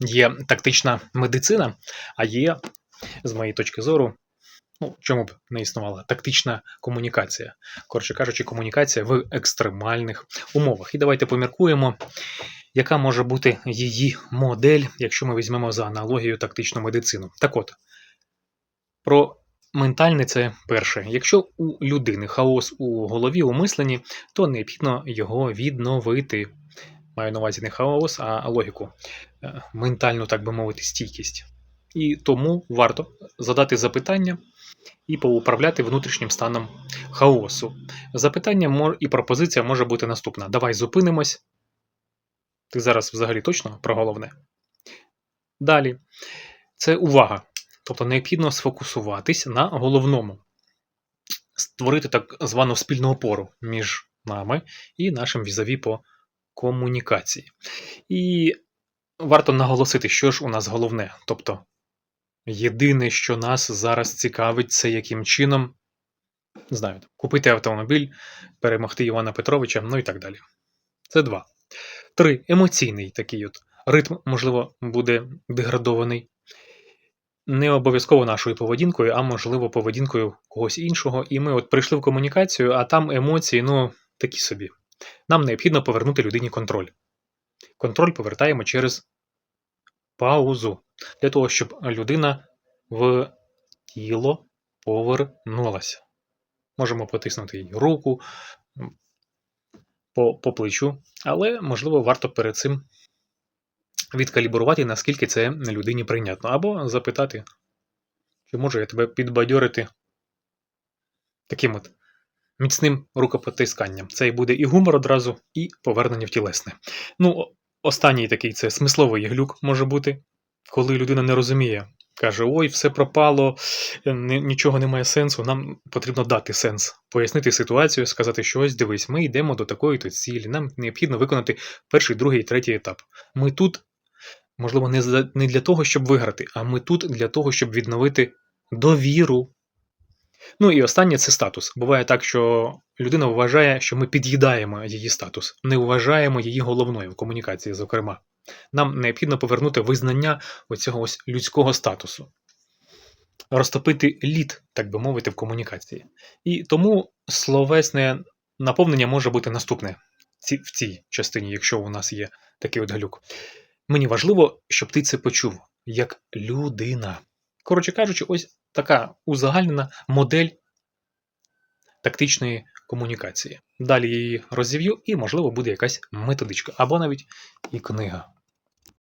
є тактична медицина, а є, з моєї точки зору, ну, чому б не існувала, тактична комунікація. Коротше кажучи, комунікація в екстремальних умовах. І давайте поміркуємо, яка може бути її модель, якщо ми візьмемо за аналогію тактичну медицину. Так от, про ментальне це перше. Якщо у людини хаос у голові, у мисленні, то необхідно його відновити. Маю на увазі не хаос, а логіку, Е, ментальну, так би мовити, стійкість. І тому варто задати запитання і поуправляти внутрішнім станом хаосу. Запитання і пропозиція може бути наступна: давай зупинимось. Ти зараз взагалі точно про головне. Далі, це увага. Тобто необхідно сфокусуватись на головному, створити так звану спільну опору між нами і нашим візаві по комунікації. І варто наголосити, що ж у нас головне. Тобто, єдине, що нас зараз цікавить, це яким чином знаю, купити автомобіль, перемогти Івана Петровича, ну і так далі. Це два. Три. Емоційний такий от ритм, можливо, буде деградований. Не обов'язково нашою поведінкою, а можливо поведінкою когось іншого. І ми от прийшли в комунікацію, а там емоції, ну, такі собі. Нам необхідно повернути людині контроль. Контроль повертаємо через паузу. Для того, щоб людина в тіло повернулася. Можемо потиснути їй руку по, по плечу, але, можливо, варто перед цим відкалібрувати, наскільки це людині прийнятно, або запитати, чи можу я тебе підбадьорити таким от міцним рукопотисканням. Це і буде і гумор одразу, і повернення в тілесне. Ну, останній такий це смисловий глюк може бути, коли людина не розуміє. Каже: ой, все пропало, е, нічого немає сенсу. Нам потрібно дати сенс, пояснити ситуацію, сказати, що ось дивись, ми йдемо до такої то цілі. Нам необхідно виконати перший, другий, третій етап. Ми тут, можливо, не для того, щоб виграти, а ми тут для того, щоб відновити довіру. Ну і останнє це статус. Буває так, що людина вважає, що ми під'їдаємо її статус, не вважаємо її головною в комунікації, зокрема. Нам необхідно повернути визнання оцього ось людського статусу, розтопити лід, так би мовити, в комунікації. І тому словесне наповнення може бути наступне в цій частині, якщо у нас є такий от глюк. Мені важливо, щоб ти це почув як людина. Коротше кажучи, ось така узагальнена модель тактичної комунікації. Далі її розів'ю, і, можливо, буде якась методичка, або навіть і книга.